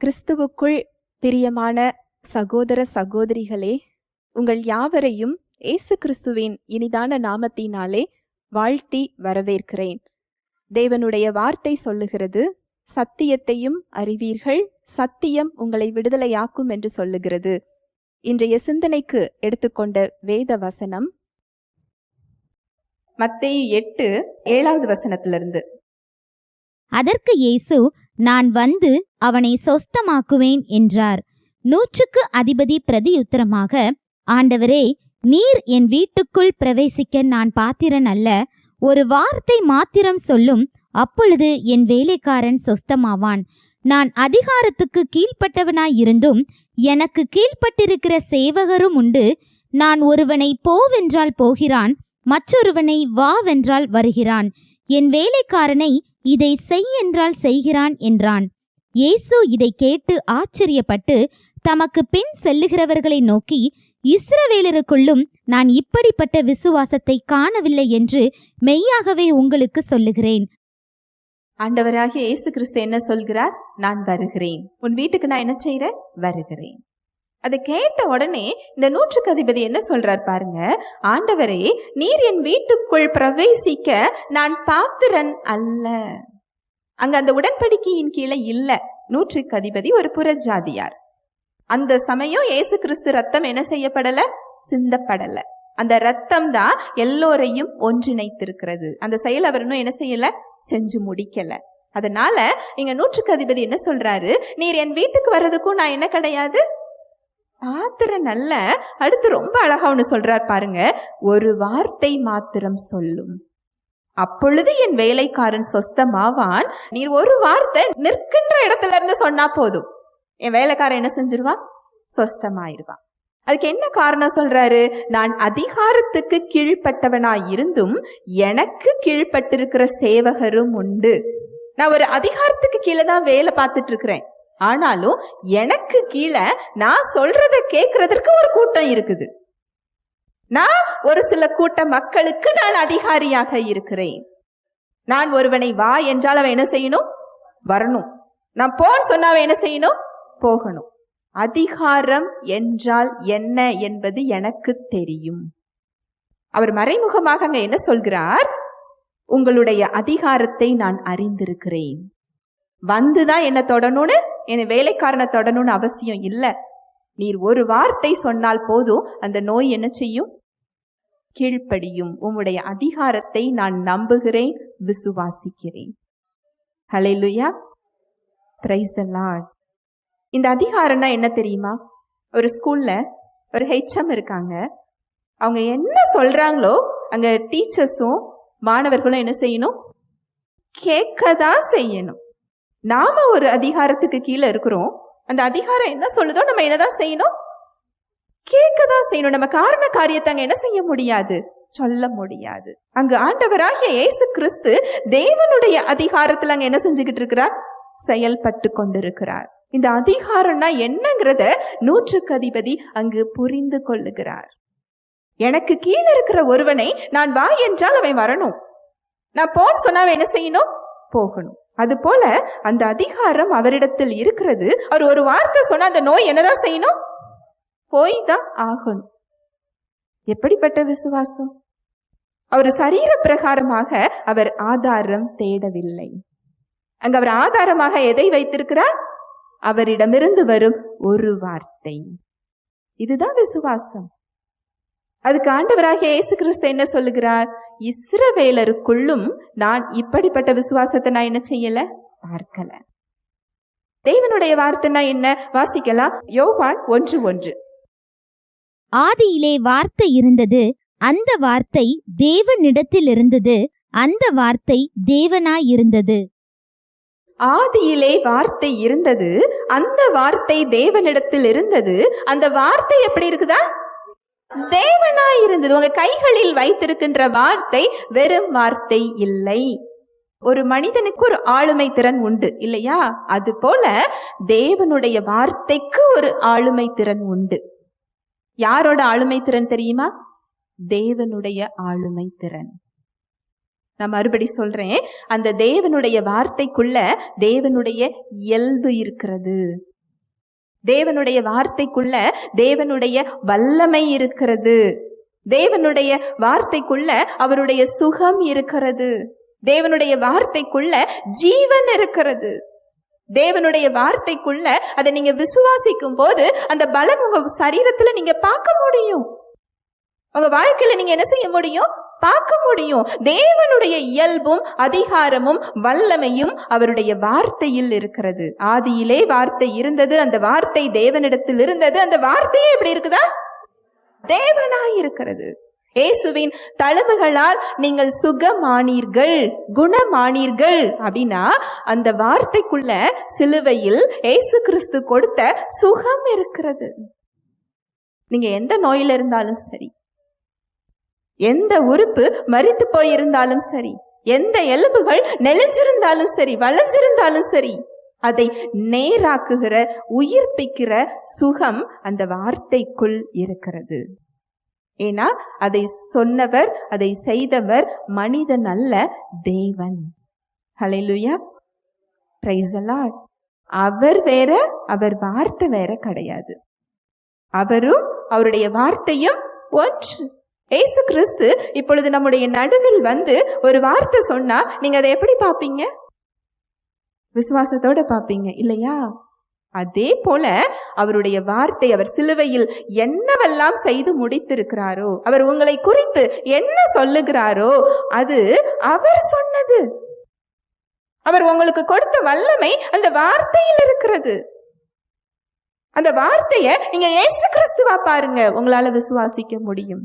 கிறிஸ்துவுக்குள் பிரியமான சகோதர சகோதரிகளே உங்கள் யாவரையும் இயேசு கிறிஸ்துவின் இனிதான நாமத்தினாலே வாழ்த்தி வரவேற்கிறேன். தேவனுடைய வார்த்தை சொல்லுகிறது சத்தியத்தையும் அறிவீர்கள் சத்தியம் உங்களை விடுதலையாக்கும் என்று சொல்லுகிறது. இன்றைய சிந்தனைக்கு எடுத்துக்கொண்ட வேத வசனம் மத்தேயு எட்டு ஏழாவது வசனத்திலிருந்து. அதற்கு இயேசு நான் வந்து அவனை சொஸ்தமாக்குவேன் என்றார். நூற்றுக்கு அதிபதி பிரதியுத்தரமாக ஆண்டவரே நீர் என் வீட்டுக்குள் பிரவேசிக்க நான் பாத்திரன் அல்ல. ஒரு வார்த்தை மாத்திரம் சொல்லும். அப்பொழுது என் வேலைக்காரன் சொஸ்தமாவான். நான் அதிகாரத்துக்கு கீழ்ப்பட்டவனாயிருந்தும் எனக்கு கீழ்ப்பட்டிருக்கிற சேவகரும் உண்டு. நான் ஒருவனை போவென்றால் போகிறான் மற்றொருவனை வாவென்றால் வருகிறான். என் வேலைக்காரனை இதை செய் என்றால் செய்கிறான் என்றான். இயேசு இதை கேட்டு ஆச்சரியப்பட்டு தமக்கு பின் செல்லுகிறவர்களை நோக்கி இஸ்ரவேலருக்குள்ளும் நான் இப்படிப்பட்ட விசுவாசத்தை காணவில்லை என்று மெய்யாகவே உங்களுக்கு சொல்லுகிறேன். ஆண்டவராகிய இயேசு கிறிஸ்து என்ன சொல்கிறார்? நான் வருகிறேன். உன் வீட்டுக்கு நான் என்ன செய்கிறேன்? வருகிறேன். அதை கேட்ட உடனே இந்த நூற்றுக்கு அதிபதி என்ன சொல்றார் பாருங்க? ஆண்டவரே நீர் என் வீட்டுக்குள் பிரவேசிக்க நான் பாத்திரன் அல்ல. அங்க அந்த உடன்படிக்கையின் கீழே இல்ல. நூற்றுக்கு அதிபதி ஒரு புறஜாதியார். அந்த சமயம் இயேசு கிறிஸ்து ரத்தம் என்ன செய்யப்படல? சிந்தப்படல. அந்த ரத்தம் தான் எல்லோரையும் ஒன்றிணைத்திருக்கிறது. அந்த செயல் அவர் இன்னும் என்ன செய்யல? செஞ்சு முடிக்கல. அதனால இங்க நூற்றுக்கு அதிபதி என்ன சொல்றாரு? நீர் என் வீட்டுக்கு வர்றதுக்கும் நான் என்ன கிடையாது? பாத்திரம் நல்ல அடுத்து ரொம்ப அழகா ஒன்று சொல்றார் பாருங்க ஒரு வார்த்தை மாத்திரம் சொல்லும். அப்பொழுது என் வேலைக்காரன் சொஸ்தமாவான் நீர் ஒரு வார்த்தை நிற்கின்ற இடத்துல இருந்து சொன்னா போதும். என் வேலைக்காரன் என்ன செஞ்சிருவான்? சொஸ்தமாயிருவான். அதுக்கு என்ன காரணம் சொல்றாரு? நான் அதிகாரத்துக்கு கீழ்ப்பட்டவனாய் இருந்தும் எனக்கு கீழ்ப்பட்டிருக்கிற சேவகரும் உண்டு. நான் ஒரு அதிகாரத்துக்கு கீழே தான் வேலை பார்த்துட்டு இருக்கிறேன். ஆனாலும் எனக்கு கீழே நான் சொல்றத கேட்கறதற்கு ஒரு கூட்டம் இருக்குது. நான் ஒரு சில கூட்ட மக்களுக்கு நான் அதிகாரியாக இருக்கிறேன். நான் ஒருவனை வா என்றால் அவன் என்ன செய்யணும்? வரணும். நான் போன்னு சொன்னா அவன் என்ன செய்யணும்? போகணும். அதிகாரம் என்றால் என்ன என்பது எனக்கு தெரியும். அவர் மறைமுகமாக அங்க என்ன சொல்கிறார்? உங்களுடைய அதிகாரத்தை நான் அறிந்திருக்கிறேன். வந்துதான் என்ன தொடணும்னு? என் வேலைக்காரனை தொடணும்னு அவசியம் இல்லை. நீர் ஒரு வார்த்தை சொன்னால் போதும் அந்த நோய் என்ன செய்யும்? கீழ்ப்படியும். உம்முடைய அதிகாரத்தை நான் நம்புகிறேன் விசுவாசிக்கிறேன். ஹalleluya பிரைஸ் த லார்ட் இந்த அதிகாரம்னா என்ன தெரியுமா? ஒரு ஸ்கூல்ல ஒரு ஹெச்எம் இருக்காங்க. அவங்க என்ன சொல்றாங்களோ அங்க டீச்சர்ஸும் மாணவர்களும் என்ன செய்யணும்? கேட்க தான் செய்யணும். நாம ஒரு அதிகாரத்துக்கு கீழே இருக்கிறோம். அந்த அதிகாரம் என்ன சொல்லுதோ நம்ம என்னதான் செய்யணும்? கேட்க தான் செய்யணும். நம்ம காரண காரியத்தை அங்க என்ன செய்ய முடியாது? சொல்ல முடியாது. அங்கு ஆண்டவராகிய இயேசு கிறிஸ்து தேவனுடைய அதிகாரத்துல அங்க என்ன செஞ்சுக்கிட்டு இருக்கிறார்? செயல்பட்டு கொண்டிருக்கிறார். இந்த அதிகாரம்னா என்னங்கிறத நூற்றுக்கு அதிபதி அங்கு புரிந்து கொள்ளுகிறார். எனக்கு கீழே இருக்கிற ஒருவனை நான் வா என்றால் அவன் வரணும். நான் போன்னு சொன்னா என்ன செய்யணும்? போகணும். அது போல அந்த அதிகாரம் அவரிடத்தில் இருக்கிறது. அவர் ஒரு வார்த்தை சொன்னா அந்த நோய் என்னதான் செய்யணும்? போய் தான் ஆகணும். எப்படிப்பட்ட விசுவாசம்? அவர் சரீர பிரகாரமாக அவர் ஆதாரம் தேடவில்லை. அங்க அவர் ஆதாரமாக எதை வைத்திருக்கிறார்? அவரிடமிருந்து வரும் ஒரு வார்த்தை. இதுதான் விசுவாசம். அதுக்கு ஆண்டவராகிய இயேசு கிறிஸ்து என்ன சொல்லுகிறார்? இஸ்ரவேலருக்குள்ளும் நான் இப்படிப்பட்ட விசுவாசத்தை நான் என்ன செய்யல? பார்க்கல. தேவனுடைய வார்த்தைனா என்ன வாசிக்கலாம்? யோவான் ஒன்று ஒன்று. ஆதியிலே வார்த்தை இருந்தது அந்த வார்த்தை தேவனிடத்தில் இருந்தது அந்த வார்த்தை தேவனாயிருந்தது ஆதியிலே வார்த்தை இருந்தது அந்த வார்த்தை தேவனிடத்தில் இருந்தது அந்த வார்த்தை எப்படி இருக்குதா? தேவனாய் இருந்தது. உங்க கைகளில் வைத்திருக்கின்ற வார்த்தை வெறும் வார்த்தை இல்லை. ஒரு மனிதனுக்கு ஒரு ஆளுமை திறன் உண்டு இல்லையா? அது போல தேவனுடைய வார்த்தைக்கு ஒரு ஆளுமை திறன் உண்டு. யாரோட ஆளுமை திறன் தெரியுமா? தேவனுடைய ஆளுமை திறன். நான் மறுபடி சொல்றேன். அந்த தேவனுடைய வார்த்தைக்குள்ள தேவனுடைய இயல்பு இருக்கிறது. தேவனுடைய வார்த்தைக்குள்ள தேவனுடைய வல்லமை இருக்கிறது. தேவனுடைய வார்த்தைக்குள்ள அவருடைய சுகம் இருக்கிறது. தேவனுடைய வார்த்தைக்குள்ள ஜீவன் இருக்கிறது. தேவனுடைய வார்த்தைக்குள்ள அதை நீங்க விசுவாசிக்கும் போது அந்த பலன் உங்க சரீரத்துல நீங்க பார்க்க முடியும். உங்க வாழ்க்கையில நீங்க என்ன செய்ய முடியும்? பார்க்க முடியும். தேவனுடைய இயல்பும் அதிகாரமும் வல்லமையும் அவருடைய வார்த்தையில் இருக்கிறது. ஆதியிலே வார்த்தை இருந்தது அந்த வார்த்தை தேவனிடத்தில் இருந்தது. அந்த வார்த்தையே எப்படி இருக்குதா? தேவனாய் இருக்கிறது. இயேசுவின் தழும்புகளால் நீங்கள் சுகமானீர்கள் குணமானீர்கள் அப்படின்னா அந்த வார்த்தைக்குள்ள சிலுவையில் ஏசு கிறிஸ்து கொடுத்த சுகம் இருக்கிறது. நீங்க எந்த நோயில இருந்தாலும் சரி எந்த உறுப்பு மறித்து போயிருந்தாலும் சரி எந்த எலும்புகள் நெளிஞ்சிருந்தாலும் சரி வளைஞ்சிருந்தாலும் சரி அதை நேராக்குகிற உயிர்ப்பிக்கிற சுகம் அந்த வார்த்தைக்குள் இருக்கிறது. ஏன்னா அதை சொன்னவர் அதை செய்தவர் மனிதன் அல்ல தேவன். ஹலெலுயா praise அவர் வேற அவர் வார்த்தை வேற கிடையாது. அவரும் அவருடைய வார்த்தையும் ஒன்று. ஏசு கிறிஸ்து இப்பொழுது நம்முடைய நடுவில் வந்து ஒரு வார்த்தை சொன்னா நீங்க அதை எப்படி பார்ப்பீங்க? விசுவாசத்தோட பார்ப்பீங்க இல்லையா? அதே போல அவருடைய வார்த்தை அவர் சிலுவையில் என்னவெல்லாம் செய்து முடித்திருக்கிறாரோ அவர் உங்களை குறித்து என்ன சொல்லுகிறாரோ அது அவர் சொன்னது. அவர் உங்களுக்கு கொடுத்த வல்லமை அந்த வார்த்தையில் இருக்கிறது. அந்த வார்த்தையை நீங்க இயேசு கிறிஸ்துவா பாருங்க உங்களால விசுவாசிக்க முடியும்.